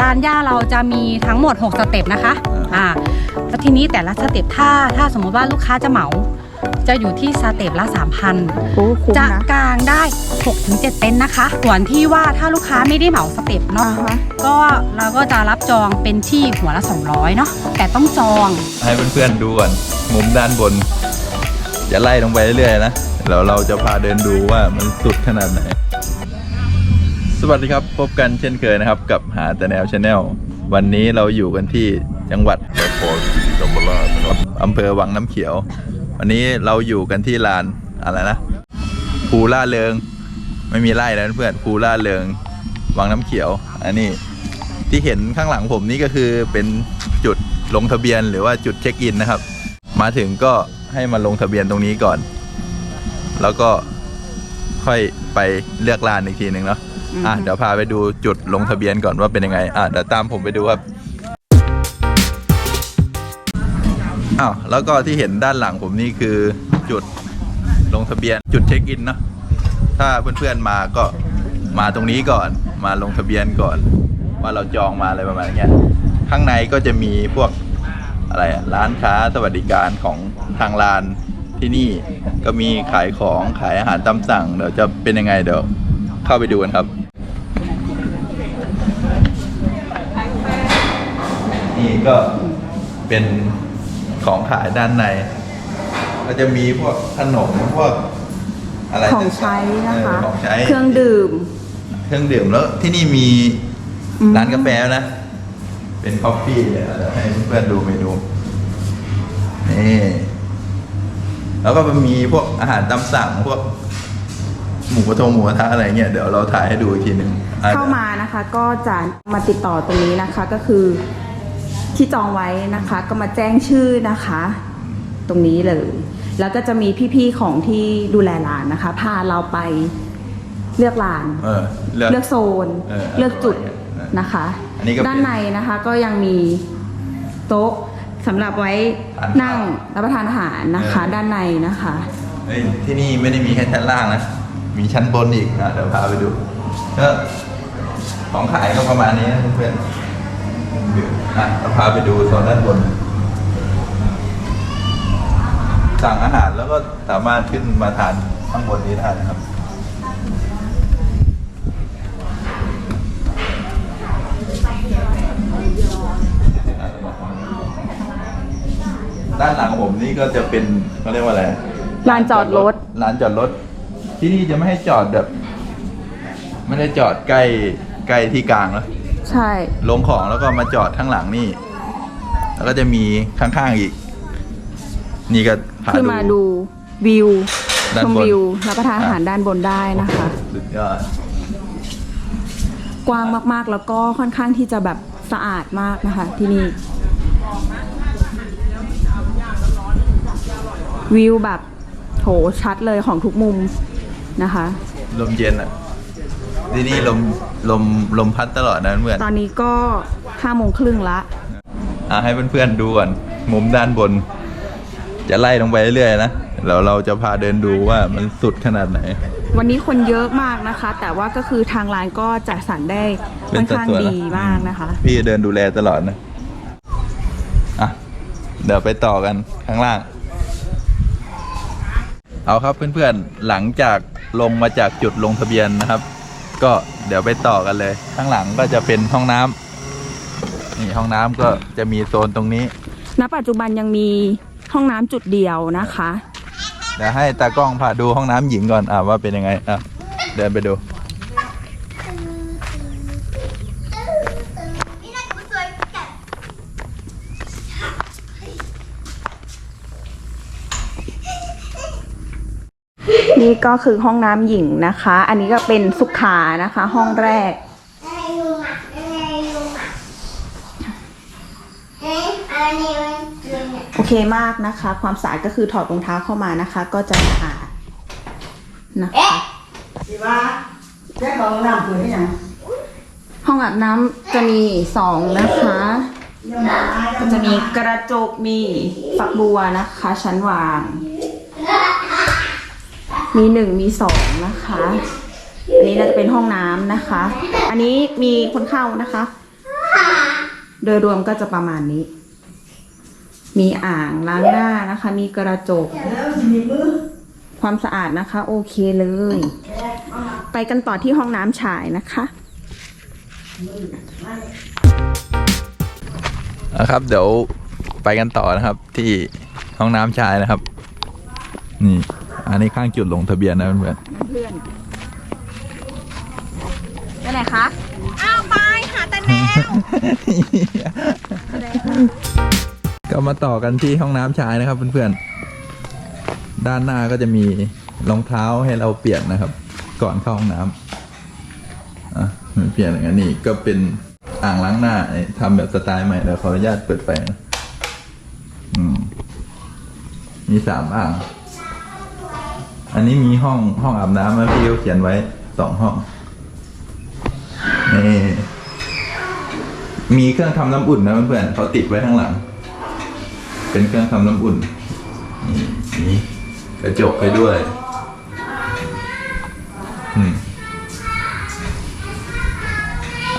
ร้านย่าเราจะมีทั้งหมด 6 สเต็ปนะคะ อ่าแล้วทีนี้แต่ละสเต็ปถ้าถ้าสมมติว่าลูกค้าจะเหมา จะอยู่ที่สเต็ปละ3,000โอ้คุ้มจะนะกางได้ 6-7เต็นท์นะคะ ส่วนที่ว่าถ้าลูกค้าไม่ได้เหมาสเต็ปอ่าเนาะ ฮะก็เราก็จะรับจองเป็นที่หัวละ 200 เนาะ แต่ต้องจอง ให้เพื่อนๆดูก่อน มุมด้านบน จะไล่ลงไปเรื่อยๆนะแล้วเราจะพาเดินดูว่ามันสุดขนาดไหน สวัสดีครับ พบกันเช่นเคยนะครับ กับหาแต่แนวชาแนลวันนี้เราอยู่กันที่จังหวัดนครศรีธรรมราชนะครับอำเภอวังน้ำเขียว วันนี้เราอยู่กันที่ลานอะไรนะภูล่าเริง ไม่มีไร่แล้วเพื่อนภูล่าเริง วังน้ำเขียว อันนี้ที่เห็นข้างหลังผมนี่ก็คือเป็นจุดลงทะเบียนหรือว่าจุดเช็คอินนะครับ มาถึงก็ให้มาลงทะเบียนตรงนี้ก่อน แล้วก็ค่อยไปเลือกลานอีกทีหนึ่งเนาะ อะเดี๋ยวพาไปดูจุดลงทะเบียนก่อนว่าเป็นยังไงอะเดี๋ยวตามผมไปดูครับอ้าวแล้วก็ที่เห็นด้านหลังผมนี่คือจุดลงทะเบียนจุดเช็คอินเนาะถ้าเพื่อนๆมาก็มาตรงนี้ก่อนมาลงทะเบียนก่อน ว่าเราจองมาอะไรประมาณเนี้ยข้างในก็จะมีพวกอะไรอะร้านค้าสวัสดิการของทางร้านที่นี่ก็มีขายของขายอาหารตามสั่งเดี๋ยวจะเป็นยังไงเดี๋ยวเข้าไปดูกันครับ นี่ ก็เป็นของขายด้านใน ก็จะมีพวกขนมพวกอะไรของใช้นะคะเออของใช้เครื่องดื่ม เครื่องดื่มแล้วที่นี่มีอืมร้านกาแฟนะ เป็นคอฟฟี่เนี่ยเดี๋ยวให้เพื่อนๆดูเมนูนี่แล้วก็มีพวกอาหารตามสั่งพวกหมูกระทงหมูกระทะอะไรเงี้ยเดี๋ยวเราถ่ายให้ดูอีกทีหนึ่งอะเข้ามานะคะ ก็จะมาติดต่อตรงนี้นะคะก็คือ ที่จองไว้นะคะ ก็มาแจ้งชื่อนะคะ ตรงนี้เลย แล้วก็จะมีพี่ๆของที่ดูแลร้านนะคะ พาเราไปเลือกร้าน เออเลือก เลือกโซน เออเลือกจุดเออนะคะอันนี้ก็เป็นด้านในนะคะก็ยังมีโต๊ะสำหรับไว้ทานข้าวนั่งรับประทานอาหารนะคะ เออ ด้านในนะคะ เฮ้ยที่นี่ไม่ได้มีแค่ชั้นล่างนะ มีชั้นบนอีกอะเดี๋ยวพาไปดูก็ของขายก็ประมาณนี้นะเพื่อนๆ อะเราพาไปดูโซนด้านบน สั่งอาหารแล้วก็สามารถขึ้นมาทานข้างบนนี้ได้นะครับด้านหลังผมนี่ก็จะเป็นเขาเรียกว่าอะไรลานจอดรถลานจอดรถ ที่นี่จะไม่ให้จอดแบบ ไม่ได้จอดใกล้ใกล้ที่กลางแล้ว ใช่ ลงของแล้วก็มาจอดข้างหลังนี่ แล้วก็จะมีข้างๆอีก นี่ก็พาขึ้นมาดูวิวด้านชมบนวิวรับประทานอาหารด้านบนได้นะคะ สุดยอด กว้างมากๆ แล้วก็ค่อนข้างที่จะแบบสะอาดมากนะคะ ที่นี่ วิวแบบโหชัดเลยของทุกมุมนะคะ ลมเย็นอะ ที่นี่ลมลมลมพัดตลอดนะเพื่อนตอนนี้ก็ห้าโมงครึ่งละอะให้เพื่อนๆดูก่อนมุมด้านบน จะไล่ลงไปเรื่อยๆนะแล้วเราจะพาเดินดูว่ามันสุดขนาดไหน วันนี้คนเยอะมากนะคะ แต่ว่าก็คือทางร้านก็จัดสรรได้ค่อนข้างดีมากนะคะ พี่เดินดูแลตลอดนะอะเดี๋ยวไปต่อกันข้างล่าง เอาครับเพื่อนๆหลังจากลงมาจากจุดลงทะเบียนนะครับ ก็เดี๋ยวไปต่อกันเลย ข้างหลังก็จะเป็นห้องน้ำนี่ห้องน้ำก็จะมีโซนตรงนี้ณปัจจุบันยังมีห้องน้ำจุดเดียวนะคะ เดี๋ยวให้ตากล้องพาดูห้องน้ำหญิงก่อนอะว่าเป็นยังไงอะเดินไปดู นี่ ก็คือห้องน้ำหญิงนะคะ อันนี้ก็เป็นสุขานะคะ ห้องแรก โอเคมากนะคะ ความสะอาดก็คือถอดรองเท้าเข้ามานะคะ ก็จะสะอาดนะคะ chị ba cái con làm cười thế nào ห้องอาบน้ำจะมีสองนะคะ nhưng mà ai ก็จะมีกระจกมีฝักบัวนะคะ ชั้นวาง มีหนึ่งมีสองนะคะ อันนี้น่าจะเป็นห้องน้ำนะคะ อันนี้มีคนเข้านะคะ โดยรวมก็จะประมาณนี้ มีอ่างล้างหน้านะคะ มีกระจกแล้วมีมือความสะอาดนะคะ โอเคเลย ไปกันต่อที่ห้องน้ำชายนะคะนะครับ เดี๋ยวไปกันต่อนะครับ ที่ห้องน้ำชายนะครับ นี่ อันนี้ข้างจุดลงทะเบียนนะเพื่อนเพื่อนไปไหนคะ อ้าวไปหาแต่แนวๆก็มาต่อกันที่ห้องน้ำชายนะครับเพื่อนๆ ด้านหน้าก็จะมีรองเท้าให้เราเปลี่ยนนะครับ ก่อนเข้าห้องน้ำอะมันเปลี่ยนอย่างนี้ก็เป็นอ่างล้างหน้าทำแบบสไตล์ใหม่เดี๋ยวขออนุญาตเปิดไฟนะอืมมีสามอ่าง อันนี้มีห้องห้องอาบน้ำนะพี่เขาเขียนไว้สองห้องนี่มีเครื่องทำน้ำอุ่นนะเพื่อนๆเขาติดไว้ข้างหลัง เป็นเครื่องทำน้ำอุ่นนี่กระจกไปด้วย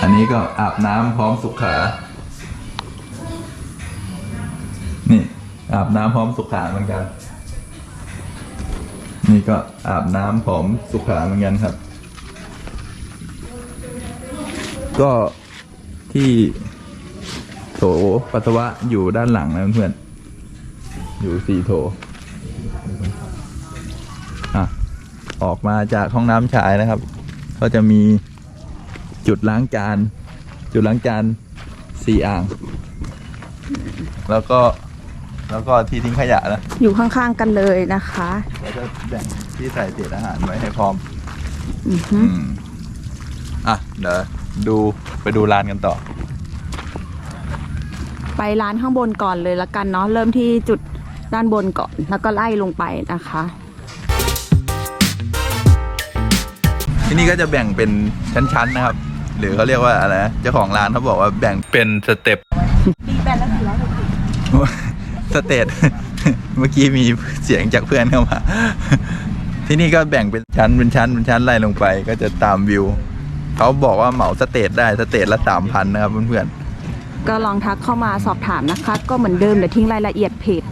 อันนี้ก็อาบน้ำพร้อมสุขา นี่อาบน้ำพร้อมสุขาเหมือนกัน นี่ก็อาบน้ำพร้อมสุขาเหมือนกันครับ ก็ที่โถปัสสาวะอยู่ด้านหลังนะเพื่อนอยู่สี่โถอะออกมาจากห้องน้ำชายนะครับ ก็จะมีจุดล้างจาน จุดล้างจานสี่อ่าง แล้วก็ แล้วก็ที่ทิ้งขยะนะอยู่ข้างๆกันเลยนะคะเราจะแบ่งที่ใส่เศษอาหารไว้ให้พร้อม อือฮึอืมอะเดี๋ยวดูไปดูร้านกันต่อ ไปร้านข้างบนก่อนเลยละกันเนาะเริ่มที่จุดด้านบนก่อน แล้วก็ไล่ลงไปนะคะ ที่นี่ก็จะแบ่งเป็นชั้นๆนะครับ หรือเขาเรียกว่าอะไรนะเจ้าของร้านเขาบอกว่าแบ่งเป็นสเต็ปส เตตเมื่อกี้มีเสียงจากเพื่อนเข้ามา ที่นี่ก็แบ่งเป็นชั้นเป็นชั้นเป็นชั้นไล่ลงไป ก็จะตามวิว เขาบอกว่าเหมาสเตทได้สเตทละสามพันนะครับเพื่อนก็ลองทักเข้ามาสอบถามนะคะ ก็เหมือนเดิมเดี๋ยวทิ้งรายละเอียดเพจ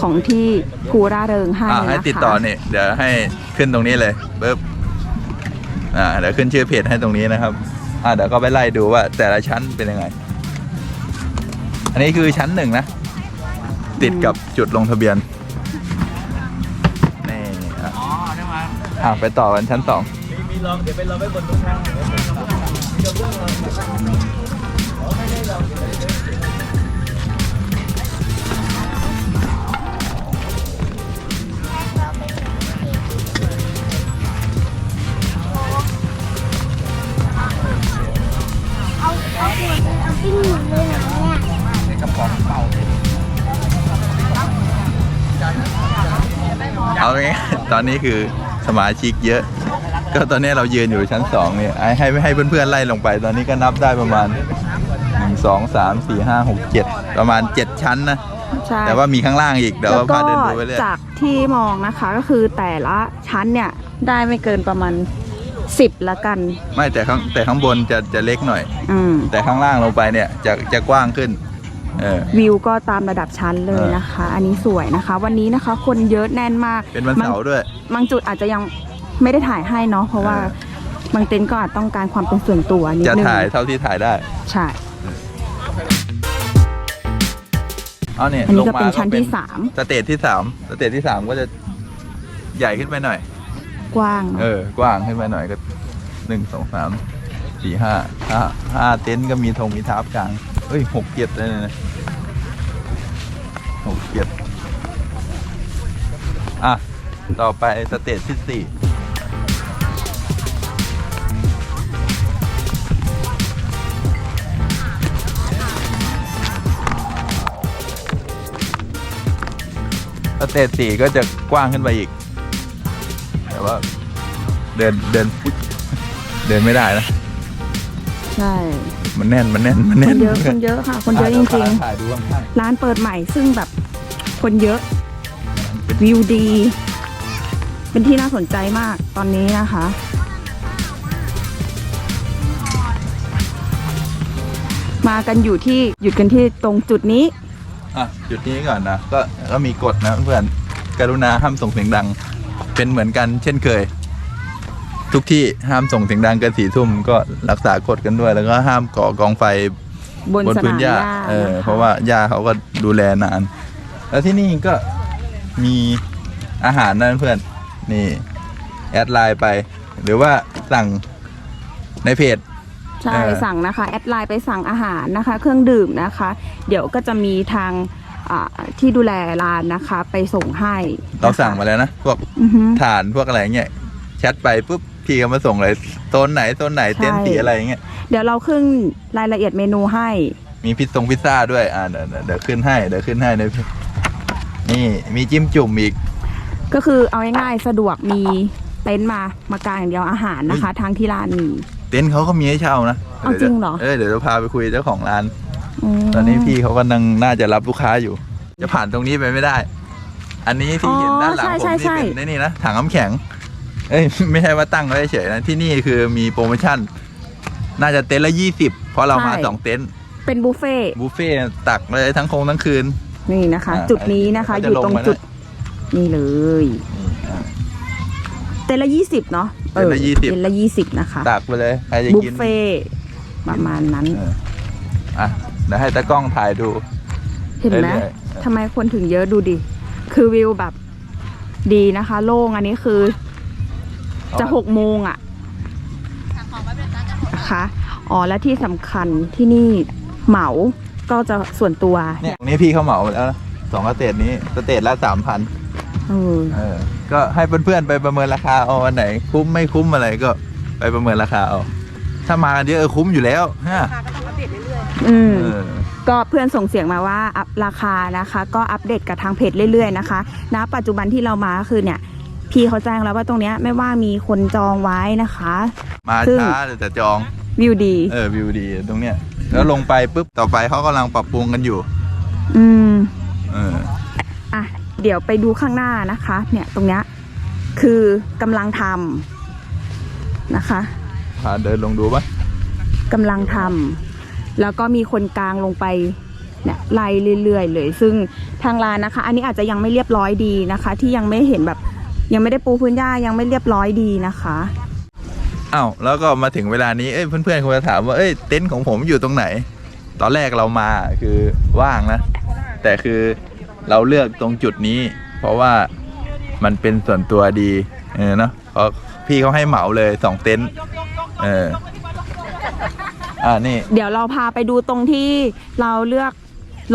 ของที่ภูร่าเริงให้ๆอ่านะคะให้ติดต่อเนี่ยเดี๋ยวให้ขึ้นตรงนี้เลยปึ๊บอ่าเดี๋ยวขึ้นชื่อเพจให้ตรงนี้นะครับ อ่าเดี๋ยวก็ไปไล่ดูว่าแต่ละชั้นเป็นยังไง อันนี้คือชั้นหนึ่งนะ ติดกับจุดลงทะเบียน นี่อ๋อไะอะไปต่อกันชั้นสองมีมีลองเดี๋ยวไปลองไว้บนตรงข้างเอาเอาหมดเลยเอาปิ้งหมดเลยเหรอเนี่ยในกระป๋องเป่าเลย เอาไงตอนนี้คือสมาชิกเยอะ ก็ตอนนี้เรายืนอยู่ชั้นสองเนี่ยให้ให้ให้เพื่อนๆไล่ลงไป ตอนนี้ก็นับได้ประมาณหนึ่งสองสามสี่ห้าหกเจ็ดประมาณเจ็ดชั้นนะใช่แต่ว่ามีข้างล่างอีกเดี๋ยวแล้วพาก็เดินดูไปเรื่อยจากที่มองนะคะก็คือแต่ละชั้นเนี่ยได้ไม่เกินประมาณ10ละกัน ไม่แต่ข้างแต่ข้างบนจะจะเล็กหน่อย อืมแต่ข้างล่างลงไปเนี่ยจะจะกว้างขึ้นเออ วิวก็ตามระดับชั้นเลยนะคะ อันนี้สวยนะคะ วันนี้นะคะ คนเยอะแน่นมากเป็นวันเสาร์ด้วยบางจุดอาจจะยังไม่ได้ถ่ายให้เนาะเพราะว่าเออบางเต็นท์ก็อาจต้องการความเป็นส่วนตัวนิดจะนึงถ่ายเท่าที่ถ่ายได้ใช่เอาเนี่ยอันนี้ก็ลงมาเป็นชั้นที่สามสเตจที่สามสเตจที่สามก็จะใหญ่ขึ้นไปหน่อย กว้างเนอะเออกว้างขึ้นไปหน่อยก็หนึ่งสองสามสี่ห้าห้าห้าเต็นท์ก็มีธงมีทับกลาง เฮ้ยหกเจ็ดเลยนะหกเจ็ดอะ ต่อไปสเตจที่สี่สเตจสี่ก็จะกว้างขึ้นไปอีก แต่ว่า เดินเดินเดินไม่ได้นะ ใช่ มันแน่นมันแน่นมันคแน่นนเยอะคนเยอะค่ะ คนเยอะจริงถ่ายดูข้างๆ ร้านเปิดใหม่ซึ่งแบบคนเยอะๆเป็นวิวดี เป็นที่น่าสนใจมากตอนนี้นะคะมมากันอยู่ที่หยุดกันที่ตรงจุดนี้ อะจุดนี้ก่อนนะก็ก็มีกฎนะเพื่อนกรุณาห้ามส่งเสียงดัง เป็นเหมือนกันเช่นเคย ทุกที่ห้ามส่งเสียงดังเกินสี่ทุ่มก็รักษากฎกันด้วย แล้วก็ห้ามก่อกองไฟบนบนสพื้นานมหหญ้าญ้าเออนะคะเพราะว่าหญ้าเขาก็ดูแลนาน แล้วที่นี่ก็มีอาหารนั่นเพื่อนนี่แอดไลน์ไป หรือว่าสั่งในเพจใช่เออสั่งนะคะแอดไลน์ไปสั่งอาหารนะคะ เครื่องดื่มนะคะ เดี๋ยวก็จะมีทางอ่าที่ดูแลร้านนะคะ ไปส่งให้ เราสั่งมาแล้วนะ พวกอือฮึฐานพวกอะไรเงี้ยแชทไปปุ๊บ พี่ก็มาส่งเลยโซนไหนโซนไหนเต็นท์ใช่สีอะไรเงี้ยเดี๋ยวเราขึ้นรายละเอียดเมนูให้ มีพิซซ่งพิซซ่าด้วยอ่าเดี๋ยวเดี๋ยวเดี๋ยวขึ้นให้เดี๋ยวขึ้นให้นะพี่นี่มีจิ้มจุ่มอีก ก็คือเอาง่ายๆสะดวกมีเต็นท์มามากางอย่างเดียวอาหารนะคะ ทางที่ร้านมี เต็นท์เขาก็มีให้เช่านะเอาจริงเหรอ เออเดี๋ยวจะพาไปคุยเจ้าของร้าน มตอนนี้พี่เขากำลังน่าจะรับลูกค้าอยู่ จะผ่านตรงนี้ไปไม่ได้ อันนี้ที่เห็นด้านหลังผมใช่นี่ใช่ เป็นใช่นี่นี่นะถังน้ำแข็ง เอ้ยไม่ใช่ว่าตั้งไว้เฉยนะที่นี่คือมีโปรโมชั่น น่าจะเต็นท์ละยี่สิบเพราะเรามาสองเต็นท์เป็นบุฟเฟ่ต์บุฟเฟ่ต์ตักเลยทั้งคงทั้งคืน นี่นะคะ อ่าจุดนี้นะคะอันอนี้ยู่ตรงจะลงมา จุดนี่เลยนี่อะเต็นท์ละยี่สิบเนาะเต็นท์ละออ20 เต็นท์ละยี่สิบนะคะ ตักไปเลยใครจะบุฟกินเฟ่ต์ประมาณนั้น เอออะเดี๋ยวให้ตากล้องถ่ายดู เห็นไหมเรื่อยๆ ทำไมคนถึงเยอะดูดิ คือวิวแบบดีนะคะ โล่งอันนี้คือ จะหกโมงอะนะคะอ๋อและที่สำคัญที่นี่เหมาก็จะส่วนตัวเนี่ยตรงนี้พี่เขาเหมาไปแล้วนะสองสเตจนี้สเตจละสามพันเออเออ ก็ให้เพื่อนๆไปประเมินราคาเอาอันไหน คุ้มไม่คุ้มอะไรก็ไปประเมินราคาเอาถ้ามากันเยอะเออคุ้มอยู่แล้วฮะอืม เออ ก็เพื่อนส่งเสียงมาว่าอัพราคานะคะ ก็อัปเดตกับทางเพจเรื่อยๆนะคะณปัจจุบันที่เรามาก็คือเนี่ย พี่เขาแจ้งแล้วว่าตรงเนี้ยไม่ว่ามีคนจองไว้นะคะ มาซึ่ง ช้าแต่จองวิวดี เออวิวดีตรงเนี้ยแล้วลงไปปุ๊บต่อไปเขากำลังปรับปรุงกันอยู่อืม เอออะ เดี๋ยวไปดูข้างหน้านะคะ เนี่ยตรงเนี้ยคือกำลังทำนะคะ พาเดินลงดูปะกำลังทำ แล้วก็มีคนกลางลงไปเนี่ยไล่เรื่อยๆเลย ซึ่งทางร้านนะคะ อันนี้อาจจะยังไม่เรียบร้อยดีนะคะ ที่ยังไม่เห็นแบบ ยังไม่ได้ปูพื้นหญ้ายังไม่เรียบร้อยดีนะคะอ้าวแล้วก็มาถึงเวลานี้เอ้ยเพื่อนๆคงจะถามว่าเอ้ยเต็นท์ของผมอยู่ตรงไหน ตอนแรกเรามาคือว่างนะ แต่คือเราเลือกตรงจุดนี้ เพราะว่ามันเป็นส่วนตัวดี เออเนาะเพราะพี่เขาให้เหมาเลยสองเต็นท์เอออ่านี่ เดี๋ยวเราพาไปดูตรงที่เราเลือก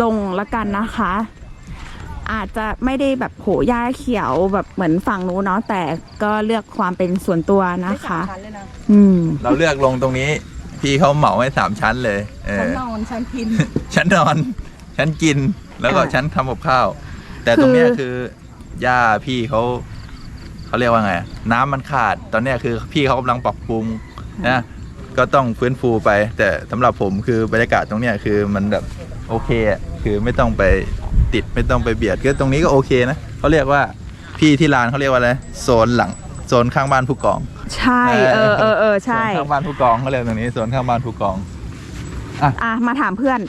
ลงละกันนะคะ อาจจะไม่ได้แบบโหหญ้าเขียวแบบเหมือนฝั่งนู้นเนาะแต่ก็เลือกความเป็นส่วนตัวนะคะอืม เราเลือกลงตรงนี้ พี่เขาเหมาให้สามชั้นเลยเออชั้นนอนชั้นกิน ชั้นนอน ชั้นกินแล้วก็อ่าชั้นทำกับข้าว แต่ตรงเนี้ยคือคือ ย่าพี่เขาเขาเรียกว่าไง น้ำมันขาด ตอนเนี้ยคือพี่เขากำลังปรับปรุงนะก็ต้องฟื้นฟูไป แต่สำหรับผมคือบรรยากาศตรงเนี้ยคือมันแบบ โอเคอะคือไม่ต้องไปติดไม่ต้องไปเบียดก็ตรงนี้ก็โอเคนะเขาเรียกว่าพี่ที่ร้านเขาเรียกว่าอะไรโซนหลังโซนข้างบ้านผู้กอง ใช่เออเออเออใช่โซนข้างบ้านผู้กองเขาเรียกตรงนี้โซนข้างบ้านผู้กองอะมาถามเพื่อน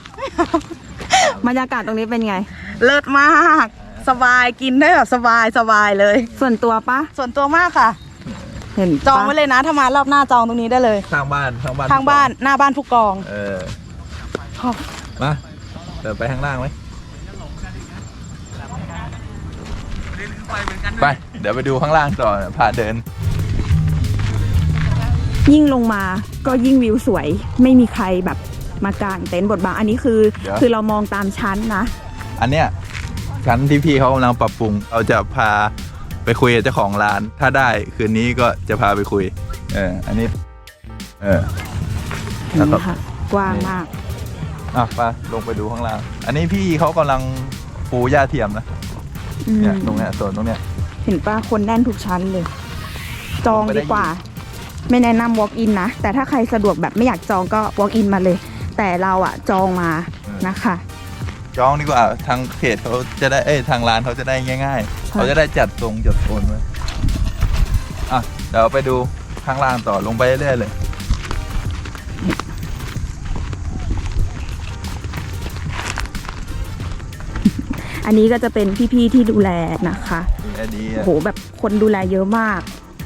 บรรยากาศตรงนี้เป็นไง เลิศมาก สบายกินได้แบบสบายสบายเลย ส่วนตัวปะส่วนตัวมากค่ะ เห็นปะจองไว้เลยนะถ้ามารอบหน้าจองตรงนี้ได้เลย ข้างบ้านข้างบ้านข้างบ้านหน้าบ้านผู้กอง เออมา เดินไปข้างล่างไหมไปเดี๋ยวไปดูข้างล่างต่อพาเดิน ยิ่งลงมาก็ยิ่งวิวสวยไม่มีใครแบบมากางเต็นท์บทบางอันนี้คือเดี๋ยว คือเรามองตามชั้นนะ อันเนี้ยชั้นที่พี่เขากำลังปรับปรุงเราจะพาไปคุยกับเจ้าของร้าน ถ้าได้คืนนี้ก็จะพาไปคุย เอออันนี้ เออแล้วก็นี่ค่ะ กว้างมาก อะไปลงไปดูข้างล่าง อันนี้พี่เขากำลังปูหญ้าเทียมนะอืมเนี่ยตรงเนี้ยส่วนตรงเนี้ย เห็นปะคนแน่นทุกชั้นเลย จองไปได้ดีกว่า ไม่แนะนำ walk in นะ แต่ถ้าใครสะดวกแบบไม่อยากจองก็ walk in มาเลย แต่เราอะจองมานะคะ จองดีกว่าทางเพจเขาจะได้เอ้ยทางร้านเขาจะได้ง่าย ๆ เขาจะได้จัดทรงจัดโซนไว้อะเดี๋ยวไปดูข้างล่างต่อลงไปเรื่อยๆเลย อันนี้ก็จะเป็นพี่ๆที่ดูแลนะคะดูแลดีโอ้อะโหแบบคนดูแลเยอะมาก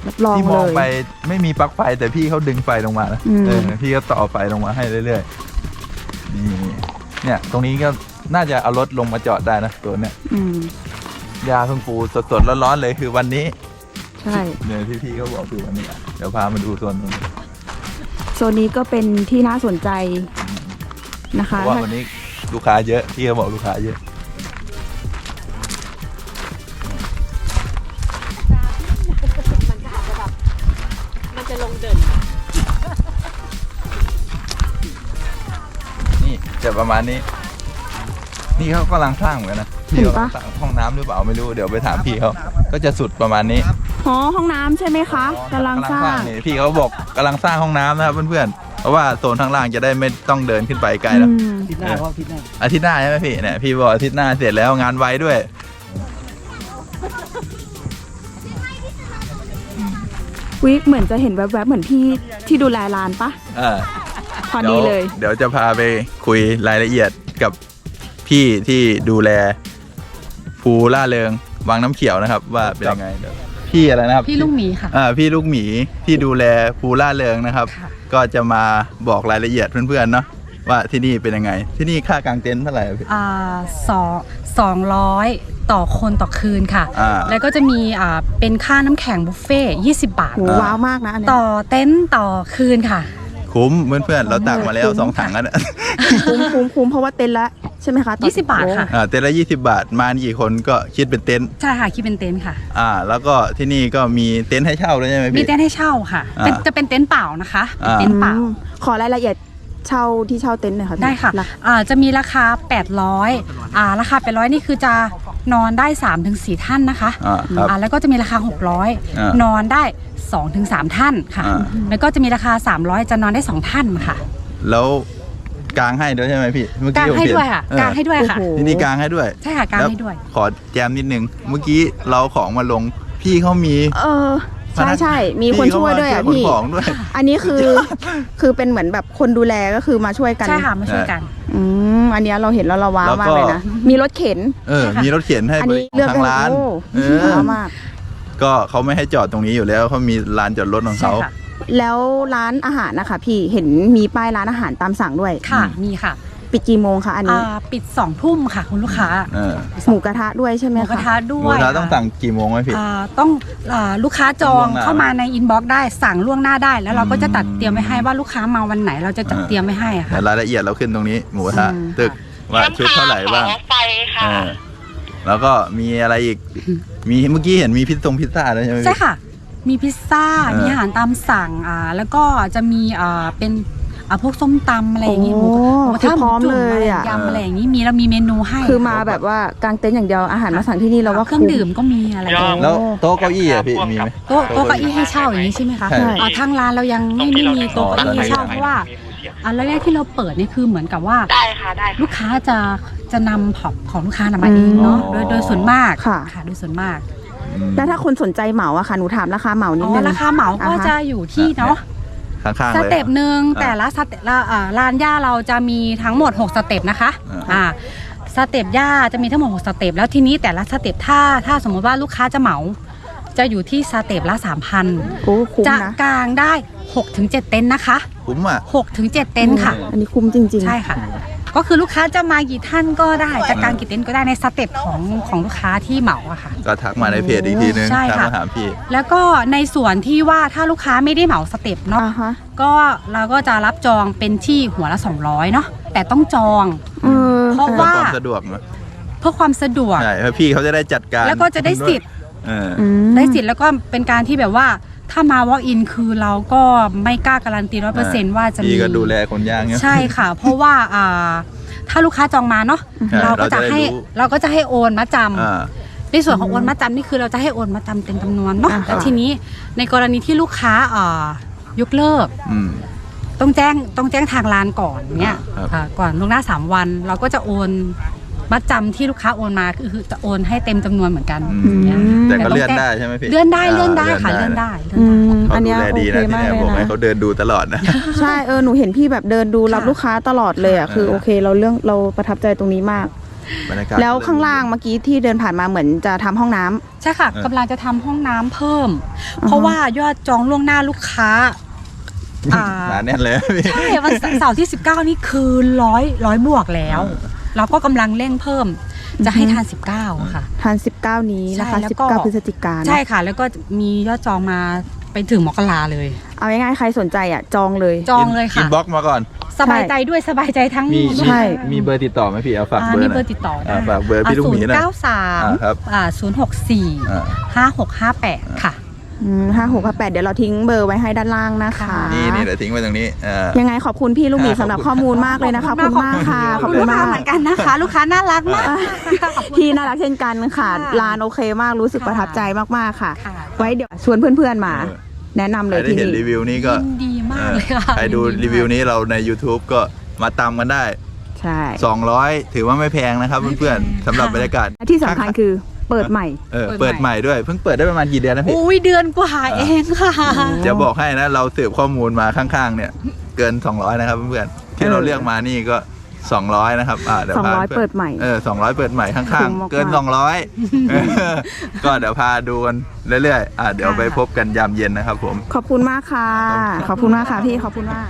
รับรองที่มเลองยไปไม่มีปลั๊กไฟแต่พี่เขาดึงไฟลงมานะอืม เออพี่ก็ต่อไฟลงมาให้เรื่อยๆนี่เนี่ย ตรงนี้ก็น่าจะเอารถลงมาจอดได้นะตัวเนี้ยอืมยาเพิ่งปูสดๆร้อนๆเลยคือวันนี้ใช่ เนี่ยที่พี่เขาบอกคือวันนี้อะเดี๋ยวพามาดูส่วนนู้นโซนนี้ก็เป็นที่น่าสนใจนะเพคะราะว่าวันนี้ลูกค้าเยอะพี่เขาบอกลูกค้าเยอะ นี่จะประมาณนี้ นี่เขากำลังสร้างเหมือนกันนะพี่เขากำลังสร้างห้องน้ำหรือเปล่าไม่รู้เดี๋ยวไปถามพี่เขาก็จะสุดประมาณนี้อ๋อห้องน้ำใช่ไหมคะกำลังสร้างนี่พี่เขาบอกกำลังสร้างห้องน้ำนะครับเพื่อนๆเพราะว่าโซนข้างล่างจะได้ไม่ต้องเดินขึ้นไปไกลแล้วอืม อาทิตย์หน้าอาทิตย์หน้าอาทิตย์หน้าใช่ไหมพี่เนี่ยพี่บอกอาทิตย์หน้าเสร็จแล้วงานไวด้วย วิเหมือนจะเห็นแวบๆ เหมือนพี่ที่ดูแลร้านปะอ่าพอดีเลย เดี๋ยวจะพาไปคุยรายละเอียดกับพี่ที่ดูแลภูล่าเริงวังน้ำเขียวนะครับ ว่าเป็นยังไงเดี๋ยวพี่อะไรนะครับพี่ลูกหมีค่ะ อ่าพี่ลูกหมีที่ดูแลภูล่าเริงนะครับค่ะก็จะมาบอกรายละเอียดเพื่อนๆเนาะ ว่าที่นี่เป็นยังไง ที่นี่ค่ากางเต็นท์เท่าไหร่อะพี่ อ่าสองสองร้อยต่อคนต่อคืนค่ะ อ่า แล้วก็จะมีอ่าเป็นค่าน้ำแข็งบุฟเฟ่ยี่สิบบาท โหว้าวมากนะอันเนี้ยต่อเต็นท์ต่อคืนค่ะ คุ้มเพื่อนๆเราตักมาแล้วสองถังกันอะคุ้มคุ้มคุ้มเพราะว่าเต็นท์ละใช่ไหมคะต่อ20บาทค่ะ อ่าเต็นท์ละยี่สิบาท มากี่คนก็คิดเป็นเต็นท์ใช่ค่ะคิดเป็นเต็นท์ค่ะ อ่า แล้วก็ที่นี่ก็มีเต็นท์ให้เช่าด้วยใช่ไหมมีพี่ เต็นท์ให้เช่าค่ะเป็นอ่าจะเป็นเต็นท์เปล่านะคะเป็นอ่า เต็นท์เปล่า อืมขอรายละเอียด เช่าที่เช่าเต็นท์หน่อยค่ะพี่ได้ค่ะราอ่าจะมีราคา 800อ่าราคา 800 นี่คือจะนอนได้ 3-4 ท่านนะคะอ่าครับ อ่าแล้วก็จะมีราคา อ่า600 นอนได้ 2-3 ท่านค่ะ อ่า แล้วก็จะมีราคา 300 จะนอนได้ 2 ท่านค่ะแล้วกางให้ด้วยใช่ไหมพี่เมื่อกางกี้ผมให้เนด้วยค่ะเออกางให้ด้วยค่ะ โอ้โห ที่นี่กางให้ด้วยใช่ค่ะกางแล้วให้ด้วยขอแจมนิดนึง เมื่อกี้เราของมาลงพี่เขามี เออ ใช่ใช่มีคนช่วยด้วยอะพี่พี่เขามาช่วยขนของด้วย อันนี้คือคือเป็นเหมือนแบบคนดูแลก็คือมาช่วยกันใช่ค่ะมาช่วยกันอืมอันเนี้ยเราเห็นแล้วเราว้าวแล้วมากก็เลยนะมีรถเข็น เออใช่ค่ะมีรถเข็นให้อันบนี้ริเลือกทางได้ร้านโอ้เออว้าวมากก็เขาไม่ให้จอดตรงนี้อยู่แล้วเขามีลานจอดรถของใช่เขาค่ะแล้วร้านอาหารนะคะ พี่เห็นมีป้ายร้านอาหารตามสั่งด้วยค่ะมีค่ะ ปิดกี่โมงคะอันนี้อ่าปิด2ทุ่มค่ะคุณลูกค้าเออหมูกระทะด้วยใช่ไหหมมูกระคะทะด้หมูวยกระทะต้องค่ะสั่งกี่โมงไหมพี่ อ่าต้องอ่าลูกค้าจองล่วงหน้าเข้ามาในอินบ็อกซ์ได้สั่งล่วงหน้าได้ แล้วเราก็จะจัดอืมเตรียมไว้ให้ว่าลูกค้ามาวันไหนเราจะจัดอ่า เตรียมไว้ให้อะค่ะแต่รายละเอียดเราขึ้นตรงนี้ หมูกระทะอืม ตึกว่าชุดเท่าไหร่บ้างไปค่ะเออแล้วก็มีอะไรอีก มีเมื่อกี้เห็นมีพิซซ่งพิซซ่าด้วยใช่ไหมพี่ ใช่ค่ะ มีพิซซ่า เออมีอาหารตามสั่ง อ่า แล้วก็จะมีอ่าเป็น อ่าพวกส้มตำอะไรอย่างงี้หมูโอ้หมูคือทะหพร้อมจุ่เลยอะยำอะไรอย่างงี้มีเรามีเมนูให้คือมาแบบว่ากางเต็นท์อย่างเดียวอาหารมาสั่งที่นี่เราว่าเครื่องดื่มก็มีอะไรอย่างงี้แล้วโต๊ะเก้าอี้อะพี่มีไหมโต๊ะโต๊ะเก้าอี้ให้เช่าอย่างนี้ใช่ไหมคะใช่อ่าทางร้านเรายังไม่ไม่มีโต๊ะเก้าอี้ให้เช่าเพราะว่าอ่าแล้วแรกที่เราเปิดนี่คือเหมือนกับว่าได้ค่ะได้ลูกค้าจะจะนำผับของลูกค้านำมาเองเนาะอืมโดยโดยส่วนมากค่ะโดยส่วนมากอืมแล้วถ้าคนสนใจเหมาอะค่ะหนูถามราคาเหมานิอ๋ดนึองราคาเหมาก็อ่าฮะจะอยู่ที่เนาะ ข้างๆสเลย เต็ปหนึ่งอ่าแต่ละสเต็ปละอ่าร้านย่าเราจะมีทั้งหมด 6 สเต็ปนะคะอ่า อ่าสเต็ปย่าจะมีทั้งหมด 6 สเต็ปแล้วทีนี้แต่ละสเต็ปถ้าถ้าสมมติว่าลูกค้าจะเหมา จะอยู่ที่สเต็ปละ 3,000 โอ้คุ้มจะนะ กางได้ 6-7 เต็นท์นะคะ คุ้มอะ 6-7 เต็นท์ค่ะ อันนี้คุ้มจริง ๆ ใช่ค่ะ ก็คือลูกค้าจะมากี่ท่านก็ได้จะกางกี่เต็นท์ก็ได้ในสเต็ปของของลูกค้าที่เหมาอะค่ะ ก็ทักมาในเพจอีกทีนึงใช่ทักค่ะ มาถามพี่ แล้วก็ในส่วนที่ว่าถ้าลูกค้าไม่ได้เหมาสเต็ปเนาะ อ่าฮะก็เราก็จะรับจองเป็นที่หัวละ 200 เนาะแต่ต้องจอง เออเพราะ เพื่อว่า ความสะดวกนะเพื่อความสะดวก ใช่เพราะพี่เขาจะได้จัดการแล้วก็จะได้สิทธิ์ เอออืม ได้สิทธิ์แล้วก็เป็นการที่แบบว่า ถ้ามา walk in คือเราก็ไม่กล้าการันตีร้อยเปอร์เซ็นต์ว่าจะมี พี่ก็ดูแลคนย่างเนี่ย ใช่ค่ะ เพราะว่าอ่าถ้าลูกค้าจองมาเนาะใช่เราก็จะเราจะได้ให้รู้ เราก็จะให้โอนมาจำ อ่า ในส่วนของโอนมาจำนี่คือเราจะให้โอนมาจำเต็มจำนวนเนาะอ่า แล้วทีนี้ในกรณีที่ลูกค้าเอ่อยกเลิก อืม ต้องแจ้งต้องแจ้งทางร้านก่อนเนี่ยครับ อ่าก่อนล่วงหน้า 3 วัน เราก็จะโอน มัดจำที่ลูกค้าโอนมาก็คือจะโอนให้เต็มจำนวนเหมือนกันอืมเนี่ยแต่ก็ต้องเลื่อนแจ้งได้ใช่ไหมพี่เลื่อนได้เลื่อนได้ค่ะเลื่อนได้เลื่อนอืได้มเขาอันดูเนี้ยแลโอดีเคนะที่มากเนี่ยเลยผมให้นะเขาเดินดูตลอดนะ ใช่เออหนูเห็นพี่แบบเดินดูรับค่ะ ลูกค้าตลอดเลยอะคือเออโอเคเราเรื่องเราประทับใจตรงนี้มาก บรรยากาศแล้วข้างล่างเมื่อกี้ที่เดินผ่านมาเหมือนจะทำห้องน้ำ ใช่ค่ะเออกำลังจะทำห้องน้ำเพิ่มอ่าฮะเพราะว่ายอดจองล่วงหน้าลูกค้า อ่า หนาแน่นเลยพี่ ใช่วันเสาร์ที่ 19 นี่คือร้อยร้อยบวกแล้ว เออ เราก็กำลังเร่งเพิ่มจะให้ทาน 19 ค่ะทัน19 นี้นะคะ ใช่แล้วก็ 19พฤศจิกายนใช่ค่ะ แล้วก็มียอดจองมาไปถึงมกราเลย เอาง่ายๆใครสนใจอะจองเลย จองเลยอิค่ะ นบ็อกมาก่อน สบายใจด้วยสบายใจทั้งมีลูกใช่ค้ามีเบอร์ติดต่อไหมพี่เอาฝากอ่าเบอร์มีหเบน่ออย ร์ติดต่อได้อ่าฝากเบอร์พี่ลูกหมีหน่อยเก้าสามอ่าครับ อ่าศูนย์หกสี่อ่า ห้าหกห้าแปดค่ะ ห้าหกห้าแปดเดี๋ยวเราทิ้งเบอร์ไว้ให้ด้านล่างนะคะค่ะนี่นี่เดี๋ยวทิ้งไว้ตรงนี้อ่ายังไงขอบคุณพี่ลูกหมีอ่าสำหรับขอบคุณข้อมูลมากเลยนะคะขอบคุณมากค่ะ ขอบคุณลูกมาค้ากเหมือนกันนะคะ ลูกค้าน่ารักมากพี่น่ารักเช่นกันค่ะค่ะร้านโอเคมากรู้สึกค่ะ ประทับใจมากๆค่ะ ค่ะ ไว้เดี๋ยวชวนเพื่อนๆมา เออ แนะนำใคเลรยได้ที่เห็นนี่รีวิวนี้ก็ยินดีมากเลยค่ะใครดูยินดีมาก รีวิวนี้เราใน YouTube ก็มาตามกันได้ ใช่200 ถือว่าไม่แพงนะครับเพื่อนๆสำหรับบรรยากาศ และที่สำคัญคือ เปิดใหม่ เออเปิดใหม่ด้วยเพิ่งเปิดได้ประมาณกี่เดือนนะพี่อุ้ยเดือนกว่าเองค่ะจะบอกให้นะเราสืบข้อมูลมาข้างๆ เนี่ย เกิน 200 นะครับเพื่อนๆที่เราเออเรียกมานี่ก็ 200 นะครับอ่าเดี๋ยวพา200เปิดใหม่ เออ200 เปิดใหม่ข้างคุ้มมากๆเกิน 200เออก็เดี๋ยวพาดูกันเรื่อยๆอ่าเดี๋ยวไปพบกันยามเย็นนะครับผม ขอบคุณมากค่ะ ขอบคุณมากค่ะพี่ขอบคุณมาก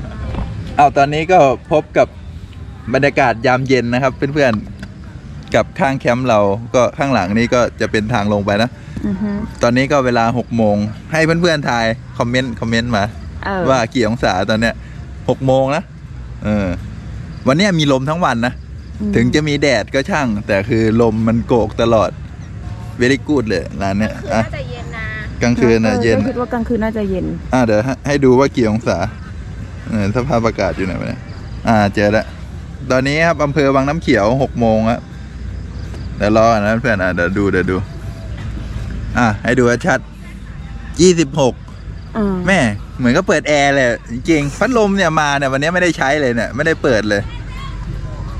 เอาตอนนี้ก็พบกับบรรยากาศยามเย็นนะครับเพื่อนๆ กับข้างแคมป์เราก็ข้างหลังนี้ก็จะเป็นทางลงไปนะ อือฮึตอนนี้ก็เวลา6โมงให้เพื่อนๆทายคอมเมนต์คอมเมนต์มา เออว่ากี่องศาตอนเนี้ย6โมงนะเออวันเนี้ยมีลมทั้งวันนะ อืมถึงจะมีแดดก็ช่าง แต่คือลมมันโกกตลอดเวลี่กูดเลยร้านเนี้ยอะน่าจะเย็นนะกลางคืนนะออเย็น ก็คิดว่ากลางคืนน่าจะเย็น อ่าเดี๋ยวให้ให้ดูว่ากี่องศาเออสภาพอากาศอยู่ไหนวะเนี่ยอ่าเจอแล้วตอนนี้ครับอำเภอวังน้ำเขียวหกโมงครับ เดี๋ยวรอก่อนนะเพื่อนอะเดี๋ยวดูเดี๋ยวดู อะให้ดูชัดยี่สิบหกอืมแม่ เหมือนก็เปิดแอร์เลยจริงๆพัดลมเนี่ยมาเนี่ยวันนี้ไม่ได้ใช้เลยเนี่ยไม่ได้เปิดเลย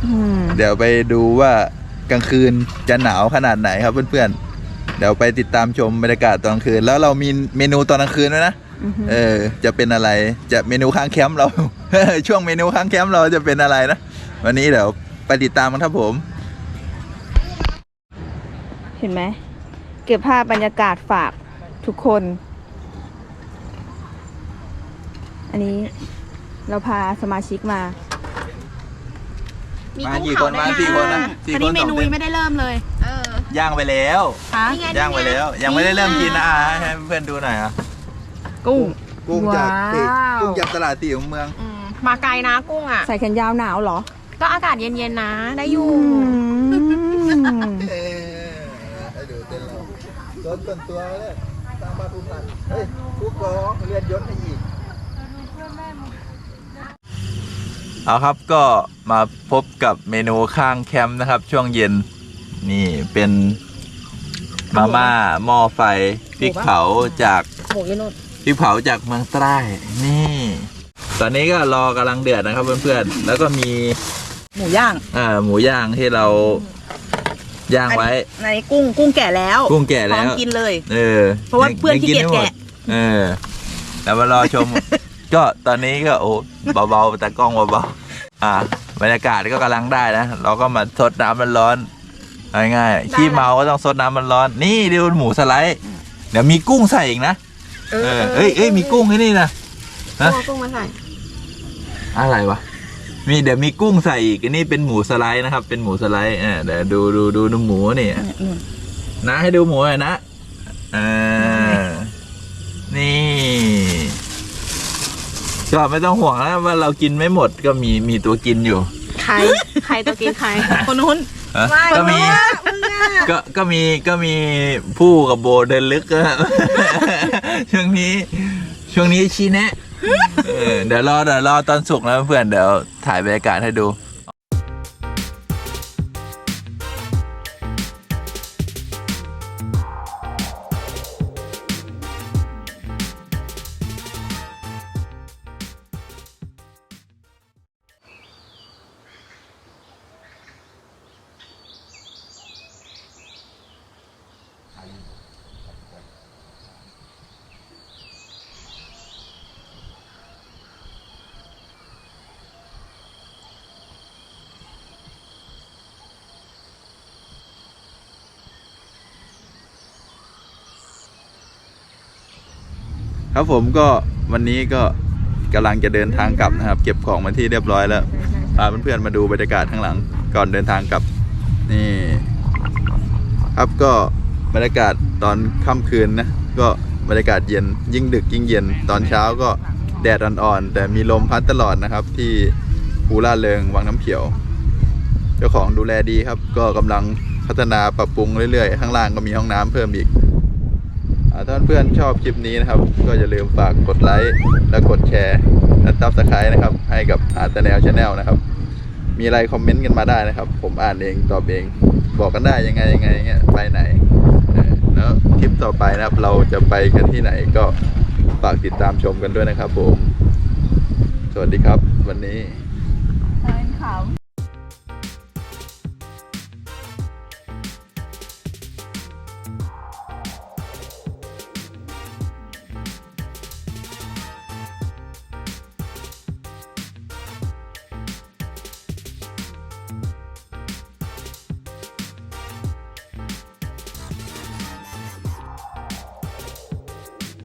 อืมเดี๋ยวไปดูว่ากลางคืนจะหนาวขนาดไหนครับเพื่อนๆ เดี๋ยวไปติดตามชมบรรยากาศตอนกลางคืน แล้วเรามีเมนูตอนกลางคืนด้วยนะอือฮึเออ จะเป็นอะไร จะเมนูข้างแคมป์เรา ช่วงเมนูข้างแคมป์เราจะเป็นอะไรนะ วันนี้เดี๋ยวไปติดตามกันครับผม เห็นไหม เก็บภาพบรรยากาศฝากทุกคน อันนี้เราพาสมาชิกมามากี่คนมาสี่คนนะสี่อันคนี้นเมสองนูเต็มยังไม่ได้เริ่มเลยเออย่างไปแล้วคะนี่ไงย่างไปแล้ว ยังไม่ได้เริ่มกินนะอะให้เพื่อนดูหน่อยอะกุ้ง กุ้งจากว้าว กุ้งจากตลาดสี่ของเมือง อืมมาไกลนะกุ้งอะ ใส่แขนยาวหนาวเหรอก็อากาศเย็นๆนะ ได้อยู่ อืม เออให้ดูเต้นเรา โดนส่วนตัวเลยตามมาทุกหลังเฮ้ยทุกร้องเรียนยศให้อีกเอาครับก็มาพบกับเมนูข้างแคมป์นะครับ ช่วงเย็นนี่เป็นมาม่าหม้อไฟพริกเผาจากหมูยนุดพริกเผาจากเมืองใต้นี่ ตอนนี้ก็รอกำลังเดือดนะครับเพื่อนๆแล้วก็มีหมูย่างอ่าหมูย่างที่เรา ย่างไว้อันนี้กุ้งกุ้งแก่แล้วกุ้งแก่พร้แล้อมวกินเลย เออ เพราะว่าเพื่อนยังขี้เกียจไม่หมดแกะ เออแล้วมารอชม ก็ตอนนี้ก็โอ้เบาๆแต่กล้องเบาๆอ่าบรรยากาศก็กำลังได้นะ เราก็มาซดน้ำมันร้อนๆง่ายๆขี้เมาก็ต้องซดน้ำมันร้อน นี่ดูหมูสไลด์เดี๋ยวมีกุ้งใส่อีกนะ เออเอ้ยเอ้ยมีกุ้งที่นี่นะฮะเอากุ้งมาใส่ อะไรวะ มีเดี๋ยวมีกุ้งใส่อีกอันนี้เป็นหมูสไลด์นะครับ เป็นหมูสไลด์เออเดี๋ยวดูดูดูดูหมูนี่นะให้ดูหมูหน่อยนะเออนี่ ก็ไม่ต้องห่วงนะว่าเรากินไม่หมดก็มีมีตัวกินอยู่ ใครใครตัวกินใครคนนู้นฮะก็มีก็ก็มีก็มีผู้กับโบเดินลึกอะช่วงนี้ ช่วงนี้ชี้แนะ เออเดี๋ยวรอเดี๋ยวรอตอนสุกนะเพื่อนเดี๋ยวถ่ายบรรยากาศให้ดู ครับผมก็วันนี้ก็กำลังจะเดินทางกลับนะครับ เก็บของมาที่เรียบร้อยแล้วพาเพื่อนๆมาดูบรรยากาศข้างหลัง ก่อนเดินทางกลับนี่ ครับก็บรรยากาศตอนค่ำคืนนะก็บรรยากาศเย็นยิ่งดึกยิ่งเย็น ตอนเช้าก็แดดอ่อนๆแต่มีลมพัดตลอดนะครับ ที่ภูล่าเริงวังน้ำเขียว เจ้าของดูแลดีครับ ก็กำลังพัฒนาปรับปรุงเรื่อยๆ ข้างล่างก็มีห้องน้ำเพิ่มอีก ถ้าเพื่อนชอบคลิปนี้นะครับ ก็อย่าลืมฝากกดไลค์และกดแชร์และตับสไครต์นะครับ ให้กับอาร์ตแนลชาแนลนะครับ มีอะไรคอมเมนต์กันมาได้นะครับ ผมอ่านเองตอบเอง บอกกันได้ยังไงยังไงเงี้ยไปไหนเออแล้วคลิปต่อไปนะครับ เราจะไปกันที่ไหนก็ฝากติดตามชมกันด้วยนะครับผม สวัสดีครับ วันนี้